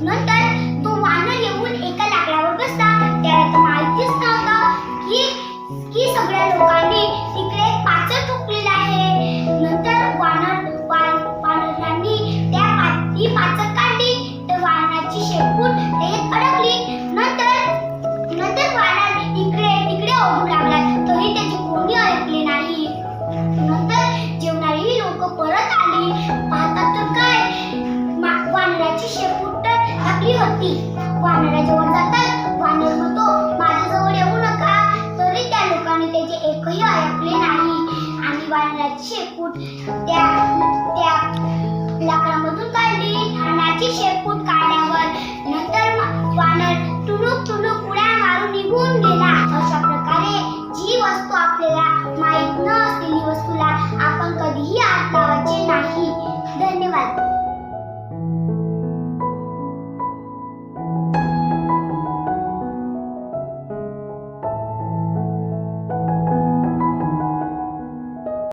नंतर तो वानर येऊन एका लाकडावर बसला त्यात वानराच्या वर येऊ नका. तरी त्या लोकांनी त्याचे एकही ऐकले नाही. आणि वानराची शेपूट त्या त्या लाकडामधून काढली. आणि शेपूट